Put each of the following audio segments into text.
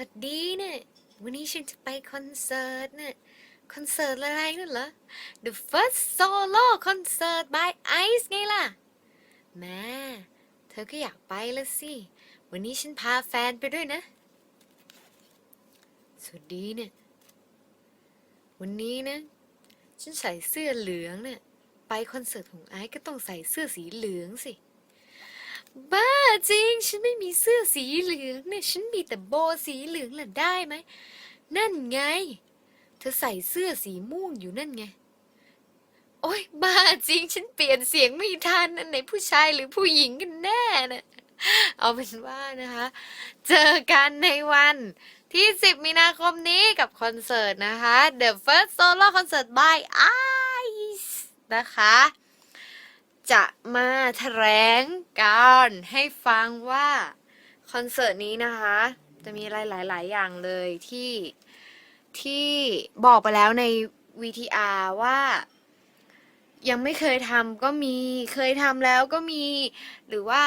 วัสดีเนี่ยวันนี้ฉันจะไปคอนเสิร์ตเนี่ยคอนเสิร์ตอะไรนั่นเหรอ The First Solo Concert by Ice ไงล่ะแม่เธอก็อยากไปละสิ วันนี้ฉันพาแฟนไปด้วยนะ สวัสดีเนี่ยวันนี้นะ ฉันใส่เสื้อเหลืองเนี่ยไปคอนเสิร์ตของไอซ์ก็ต้องใส่เสื้อสีเหลืองสิ บ้าจริง ฉันไม่มีเสื้อสีเหลืองเนี่ย ฉันมีแต่โบสีเหลืองล่ะได้ไหม นั่นไง เธอใส่เสื้อสีม่วงอยู่นั่นไง โอ๊ย บ้าจริง ฉันเปลี่ยนเสียงไม่ทันอันไหนผู้ชายหรือผู้หญิงกันแน่นะ เอาเป็นว่านะคะ เจอกันในวันที่ 10 มีนาคมนี้กับคอนเสิร์ตนะคะ The First Solo Concert by Ice นะคะ จะมาแถลงการให้ฟังว่าคอนเสิร์ตนี้นะคะ จะมีอะไรหลาย ๆ อย่างเลยที่ที่บอกไปแล้วใน VTR ว่ายังไม่เคยทำก็มีเคยทำแล้วก็มี หรือว่า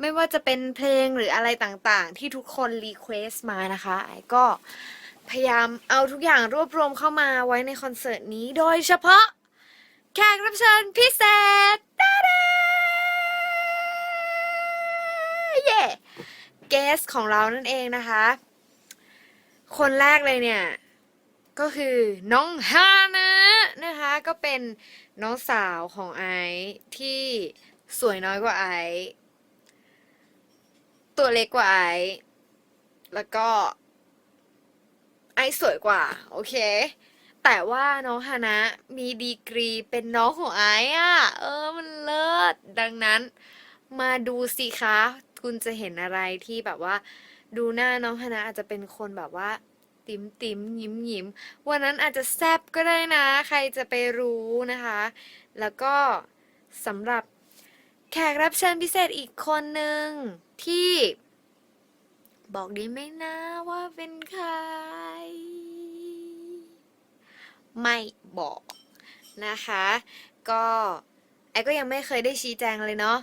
ไม่ว่าจะเป็นเพลงหรืออะไรต่างๆ ที่ทุกคนรีเควสต์มานะคะไอ้ก็พยายามเอาทุกอย่างรวบรวมเข้ามาไว้ในคอนเสิร์ตนี้โดยเฉพาะแขกรับเชิญพิเศษ เย่เกสของเรานั่นเองนะคะ คนแรกเลยเนี่ย ก็คือน้องฮานะนะคะ ก็เป็นน้องสาวของไอซ์ที่สวยน้อยกว่าไอซ์ตัวเล็กกว่าไอซ์แล้วก็ไอซ์สวยกว่า โอเค แต่ว่าน้องฮานะมีดีกรีเป็นน้องของไอซ์อะ เออมันเลิศดังนั้นมาดูสิคะ คุณจะเห็นอะไรที่แบบว่า ดูหน้าน้องฮานะอาจจะเป็นคนแบบว่า ติ๋มติ๋มยิ้มยิ้มวันนั้นอาจจะแซบก็ได้นะ ใครจะไปรู้นะคะ แล้วก็สำหรับแขกรับเชิญพิเศษอีกคนหนึ่งที่บอกดีไหมนะว่าเป็นใคร ไม่บอกนะคะ ก็ไอ้ก็ยังไม่เคยได้ชี้แจงเลยเนาะ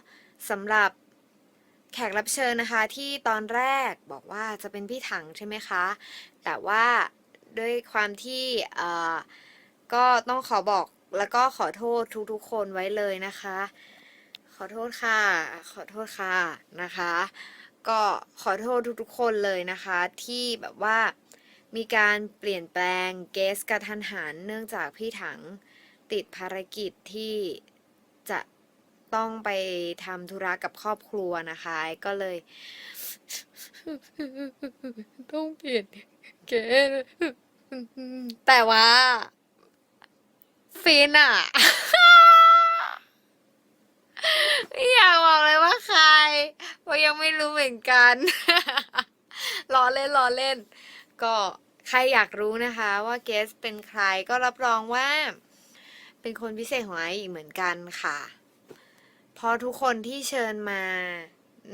สำหรับ แขกรับเชิญนะคะที่ตอนแรกบอกว่าจะเป็นพี่ถังใช่ไหมคะ แต่ว่าด้วยความที่เออก็ต้องขอบอกแล้วก็ขอโทษทุกๆคนไว้เลยนะคะ ขอโทษค่ะ ขอโทษค่ะนะคะ ก็ขอโทษทุกๆคนเลยนะคะ ที่แบบว่ามีการเปลี่ยนแปลงเกสกระทันหันเนื่องจากพี่ถังติดภารกิจที่จะ ต้องไปทำธุระกับครอบครัวนะคะ ก็เลย ต้องเปลี่ยนเกแต่ว่าฟินอะไม่อยากบอกเลยว่าใครเพราะยังไม่รู้เหมือนกันล้อเล่นล้อเล่น ก็ใครอยากรู้นะคะว่าเกสเป็นใครก็รับรองว่า เป็นคนพิเศษของไออีกเหมือนกันค่ะ เพราะทุกคนที่เชิญมา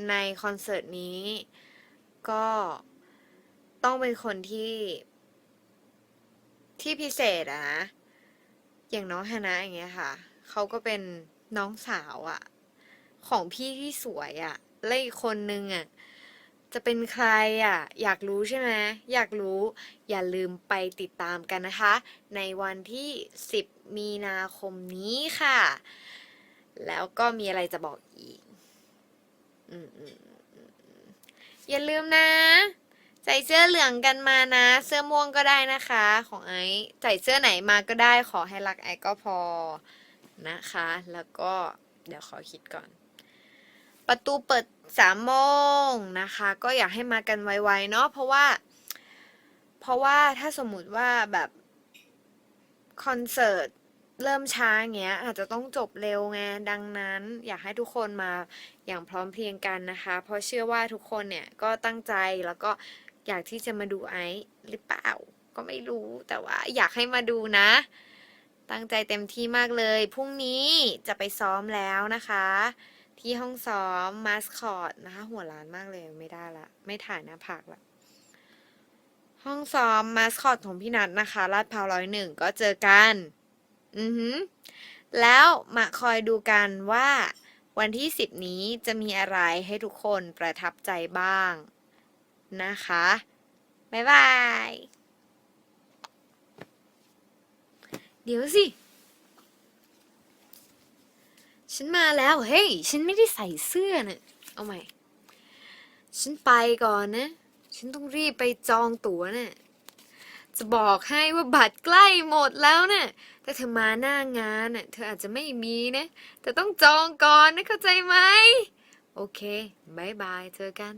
ในคอนเสิร์ตนี้ ก็ต้องเป็นคนที่ที่พิเศษอะนะอย่างน้องฮานะอย่างเงี้ยค่ะ เขาก็เป็นน้องสาวอะของพี่ที่สวยอะและอีกคนนึงอะจะเป็นใครอะอยากรู้ใช่ไหมอยากรู้ อย่าลืมไปติดตามกันนะคะ ในวันที่ 10 มีนาคมนี้ค่ะ แล้วก็มีอะไรจะบอกอีกออย่าลืมนะ ใส่เสื้อเหลืองกันมานะ เสื้อม่วงก็ได้นะคะ ของไอซ์ใส่เสื้อไหนมาก็ได้ ขอให้รักไอซ์ก็พอนะคะ แล้วก็เดี๋ยวขอคิดก่อน ประตูเปิดสามโมงนะคะ ก็อยากให้มากันไวๆเนาะเพราะว่า เพราะว่าถ้าสมมุติว่าแบบคอนเสิร์ต เริ่มช้าอย่างเงี้ย อาจจะต้องจบเร็วไงดังนั้น อยากให้ทุกคนมาอย่างพร้อมเพรียงกันนะคะ เพราะเชื่อว่าทุกคนเนี่ยก็ตั้งใจแล้วก็อยากที่จะมาดูไอซ์หรือเปล่า ก็ไม่รู้แต่ว่าอยากให้มาดูนะ ตั้งใจเต็มที่มากเลยพรุ่งนี้จะไปซ้อมแล้วนะคะ ที่ห้องซ้อมมาสคอตนะคะ หัวล้านมากเลยไม่ได้ละ ไม่ถ่ายหน้าผากละห้องซ้อมมาสคอตของพี่นัทนะคะลาดพร้าวร้อยหนึ่งก็เจอกัน อือหือแล้วมาคอยดูกันว่า วันที่ 10 นี้จะมีอะไรให้ทุกคนประทับใจบ้าง นะคะ บ๊ายบาย เดี๋ยวสิ ฉันมาแล้ว เฮ้ย ฉันไม่ได้ใส่เสื้อน่ะเอาใหม่ ฉันไปก่อนนะ ฉันต้องรีบไปจองตั๋วน่ะ จะบอกให้ว่าบัตรใกล้หมดแล้วน่ะถ้าเธอมาหน้างานน่ะเธออาจจะไม่มีนะแต่ต้องจองก่อนนะเข้าใจไหม โอเคบายบายเจอกัน